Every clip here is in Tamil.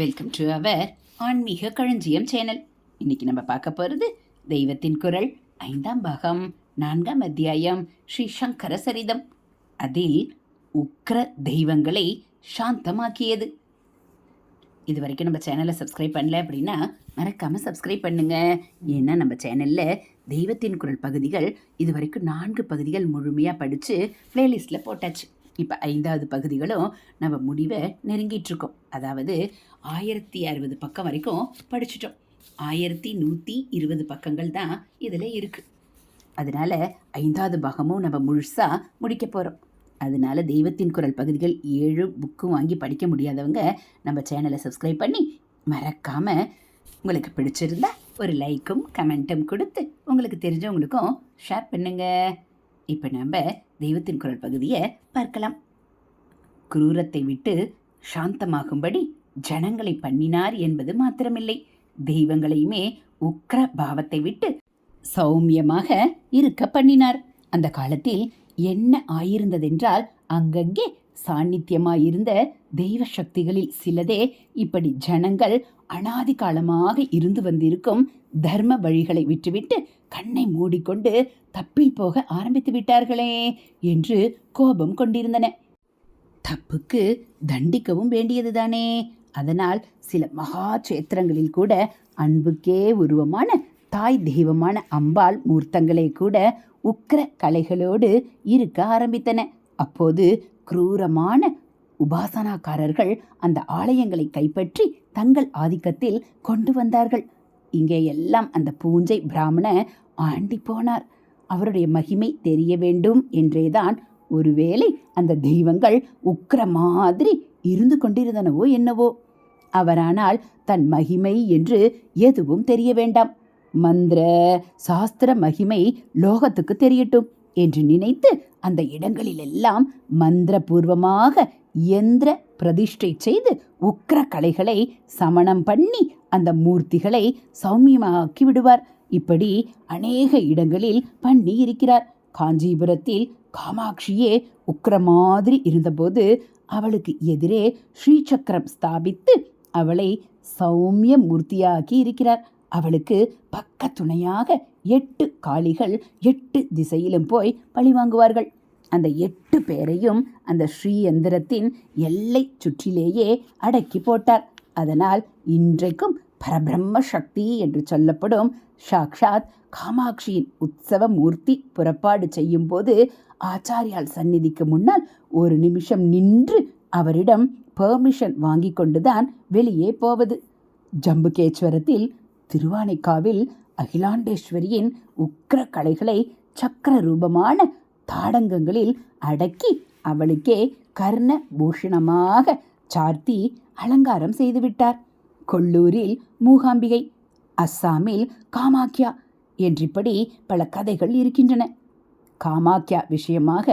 வெல்கம் டு அவர் ஆன்மீக களஞ்சியம் சேனல் இன்னைக்கு நம்ம பார்க்க போகிறது தெய்வத்தின் குரல் ஐந்தாம் பாகம் நான்காம் அத்தியாயம் ஸ்ரீ சங்கர சரிதம். அதில் உக்ர தெய்வங்களை சாந்தமாக்கியது. இது வரைக்கும் நம்ம சேனலை சப்ஸ்கிரைப் பண்ணல அப்படின்னா மறக்காமல் சப்ஸ்கிரைப் பண்ணுங்க. ஏன்னா நம்ம சேனலில் தெய்வத்தின் குரல் பகுதிகள் இது வரைக்கும் நான்கு பகுதிகள் முழுமையாக படித்து ப்ளேலிஸ்ட்டில் போட்டாச்சு. இப்போ ஐந்தாவது பகுதிகளும் நம்ம முடிவை நெருங்கிட்டு இருக்கோம் அதாவது ஆயிரத்தி அறுபது பக்கம் வரைக்கும் படிச்சிட்டோம். ஆயிரத்தி நூற்றி இருபது பக்கங்கள் தான் இதில் இருக்குது அதனால் ஐந்தாவது பாகமும் நம்ம முழுசாக முடிக்க போகிறோம் அதனால தெய்வத்தின் குரல் பகுதிகள் ஏழு புக்கும் வாங்கி படிக்க முடியாதவங்க நம்ம சேனலை சப்ஸ்கிரைப் பண்ணி மறக்காமல் உங்களுக்கு பிடிச்சிருந்தா ஒரு லைக்கும் கமெண்ட்டும் கொடுத்து உங்களுக்கு தெரிஞ்சவங்களுக்கும் ஷேர் பண்ணுங்கள் இப்போ நம்ம தெய்வத்தின் குரல் பகுதியை பார்க்கலாம். குரூரத்தை விட்டு சாந்தமாகும்படி ஜனங்களை பண்ணினார் என்பது மாத்திரமில்லை. தெய்வங்களையுமே உக்ர பாவத்தை விட்டு சௌமியமாக இருக்க பண்ணினார். அந்த காலத்தில் என்ன ஆயிருந்ததென்றால் அங்கங்கே சாநித்தியமாயிருந்த தெய்வ சக்திகளில் சிலதே இப்படி ஜனங்கள் அனாதி காலமாக இருந்து வந்திருக்கும் தர்ம வழிகளை விட்டுவிட்டு கண்ணை மூடிக்கொண்டு தப்பில் போக ஆரம்பித்து விட்டார்களே என்று கோபம் கொண்டிருந்தன. தப்புக்கு தண்டிக்கவும் வேண்டியதுதானே. அதனால் சில மகா சேத்திரங்களில் கூட அன்புக்கே உருவமான தாய் தெய்வமான அம்பாள் மூர்த்தங்களே கூட உக்கிர கலைகளோடு இருக்க ஆரம்பித்தன. அப்போது குரூரமான உபாசனாக்காரர்கள் அந்த ஆலயங்களை கைப்பற்றி தங்கள் ஆதிக்கத்தில் கொண்டு வந்தார்கள். இங்கே எல்லாம் அந்த பூஞ்சை பிராமண ஆண்டி போனார். அவருடைய மகிமை தெரிய வேண்டும் என்றேதான் ஒருவேளை அந்த தெய்வங்கள் உக்கிர மாதிரி இருந்து கொண்டிருந்தனவோ என்னவோ. அவரானால் தன் மகிமை என்று எதுவும் தெரிய வேண்டாம். மந்திர சாஸ்திர மகிமை லோகத்துக்கு தெரியட்டும். என்று நினைத்து அந்த இடங்களிலெல்லாம் மந்திரபூர்வமாக யந்திர பிரதிஷ்டை செய்து உக்கிர கலைகளை சமணம் பண்ணி அந்த மூர்த்திகளை சௌமியமாக்கி விடுவார். இப்படி அநேக இடங்களில் பண்ணி இருக்கிறார். காஞ்சிபுரத்தில் காமாட்சியே உக்கிர மாதிரி இருந்தபோது அவளுக்கு எதிரே ஸ்ரீசக்கரம் ஸ்தாபித்து அவளை சௌமிய மூர்த்தியாக்கி இருக்கிறார். அவளுக்கு பக்க துணையாக எட்டு காளிகள் எட்டு திசையிலும் போய் பழிவாங்குவார்கள் அந்த எட்டு பேரையும் அந்த ஸ்ரீயந்திரத்தின் எல்லை சுற்றிலேயே அடக்கி போட்டார். அதனால் இன்றைக்கும் பரபிரம்ம சக்தி என்று சொல்லப்படும் சாக்ஷாத் காமாட்சியின் உற்சவ மூர்த்தி புறப்பாடு செய்யும் போது ஆச்சாரியால் சந்நிதிக்கு முன்னால் ஒரு நிமிஷம் நின்று அவரிடம் பெர்மிஷன் வாங்கி கொண்டுதான் வெளியே போவது. ஜம்புகேஸ்வரத்தில் திருவானைக்காவில் அகிலாண்டேஸ்வரியின் உக்கிர கலைகளை சக்கர ரூபமான தாடங்கங்களில் அடக்கி அவளுக்கே கர்ண பூஷணமாக சார்த்தி அலங்காரம் செய்துவிட்டார். கொல்லூரில் மூகாம்பிகை அஸ்ஸாமில் காமாக்கியா என்றிப்படி பல கதைகள் இருக்கின்றன. காமாக்கியா விஷயமாக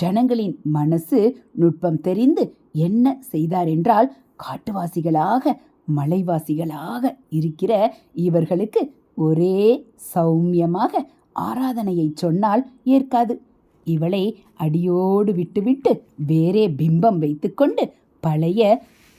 ஜனங்களின் மனசு நுட்பம் தெரிந்து என்ன செய்தார் என்றால் காட்டுவாசிகளாக மலைவாசிகளாக இருக்கிற இவர்களுக்கு ஒரே சௌமியமாக ஆராதனையை சொன்னால் ஏற்காது. இவளை அடியோடு விட்டுவிட்டு வேறே பிம்பம் வைத்துக்கொண்டு பழைய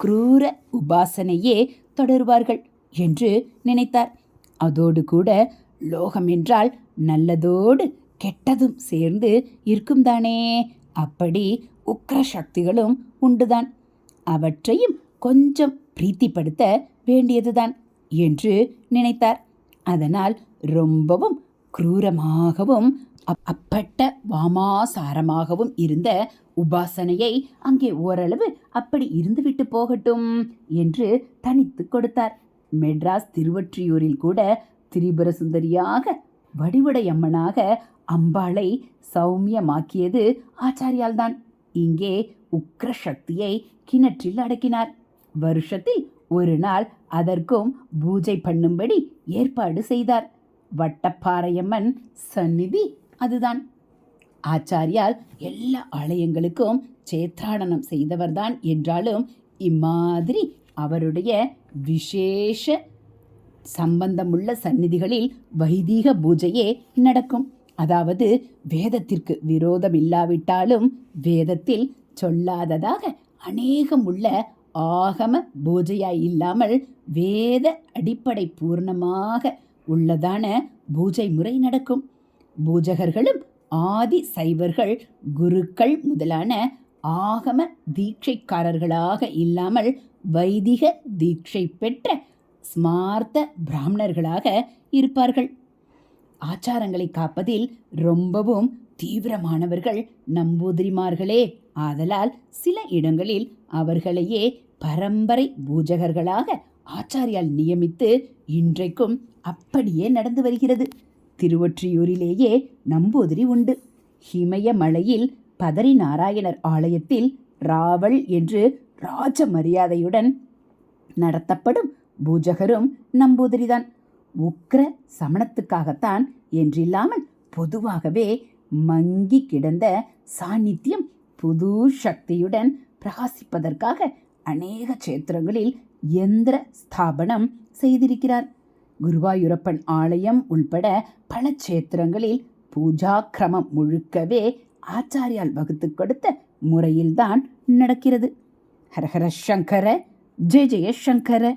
குரூர உபாசனையே தொடருவார்கள் என்று நினைத்தார். அதோடு கூட லோகம் என்றால் நல்லதோடு கெட்டதும் சேர்ந்து இருக்கும் தானே? அப்படி உக்ர சக்திகளும் உண்டுதான். அவற்றையும் கொஞ்சம் பிரீத்திப்படுத்த வேண்டியதுதான் என்று நினைத்தார். அதனால் ரொம்பவும் குரூரமாகவும் அப்பட்ட வாமாசாரமாகவும் இருந்த உபாசனையை அங்கே ஓரளவு அப்படி இருந்துவிட்டு போகட்டும் என்று தனித்து கொடுத்தார். மெட்ராஸ் திருவொற்றியூரில் கூட திரிபுர சுந்தரியாக வடிவுடையம்மனாக அம்பாளை சௌமியமாக்கியது ஆச்சாரியால்தான். இங்கே உக்ர சக்தியை கிணற்றில் அடக்கினார். வருஷத்தில் ஒரு நாள் அதற்கும் பூஜை பண்ணும்படி ஏற்பாடு செய்தார். வட்டப்பாறையம்மன் சந்நிதி அதுதான். ஆச்சாரியால் எல்லா ஆலயங்களுக்கும் சேத்ராடனம் செய்தவர்தான் என்றாலும் இம்மாதிரி அவருடைய விசேஷ சம்பந்தமுள்ள சந்நிதிகளில் வைதீக பூஜையே நடக்கும். அதாவது வேதத்திற்கு விரோதம் இல்லாவிட்டாலும் வேதத்தில் சொல்லாததாக அநேகம் உள்ள ஆகம பூஜையாய் இல்லாமல் வேத அடிப்படை பூர்ணமாக உள்ளதான பூஜை முறை நடக்கும். பூஜகர்களும் ஆதி சைவர்கள் குருக்கள் முதலான ஆகம தீட்சைக்காரர்களாக இல்லாமல் வைதிக தீட்சை பெற்ற ஸ்மார்த்த பிராமணர்களாக இருப்பார்கள். ஆச்சாரங்களை காப்பதில் ரொம்பவும் தீவிரமானவர்கள் நம்பூதிரிமார்களே. ஆதலால் சில இடங்களில் அவர்களையே பரம்பரை பூஜகர்களாக ஆச்சாரியால் நியமித்து இன்றைக்கும் அப்படியே நடந்து வருகிறது. திருவொற்றியூரிலேயே நம்பூதிரி உண்டு. ஹிமயமலையில் பதரி நாராயணர் ஆலயத்தில் ராவல் என்று ராஜ மரியாதையுடன் நடத்தப்படும் பூஜகரும் நம்பூதிரிதான். உக்ர சமணத்துக்காகத்தான் என்றில்லாமல் பொதுவாகவே மங்கி கிடந்த சாநித்தியம் புது சக்தியுடன் பிரகாசிப்பதற்காக அநேக கஷேத்திரங்களில் எந்திர ஸ்தாபனம் செய்திருக்கிறார். குருவாயூரப்பன் ஆலயம் உள்பட பல கஷேத்திரங்களில் பூஜா கிரமம் முழுக்கவே ஆச்சாரியால் வகுத்து கொடுத்த முறையில்தான் நடக்கிறது. ஹரஹர சங்கர ஜெய ஜெய சங்கர.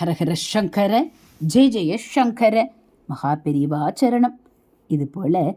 ஹரஹர சங்கர ஜெய ஜெய சங்கர. மகா பெரியவா சரணம். இதுபோல்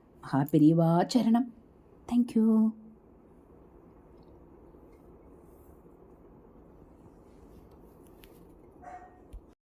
மகாபிரிவா சரணம் தேங்க்யூ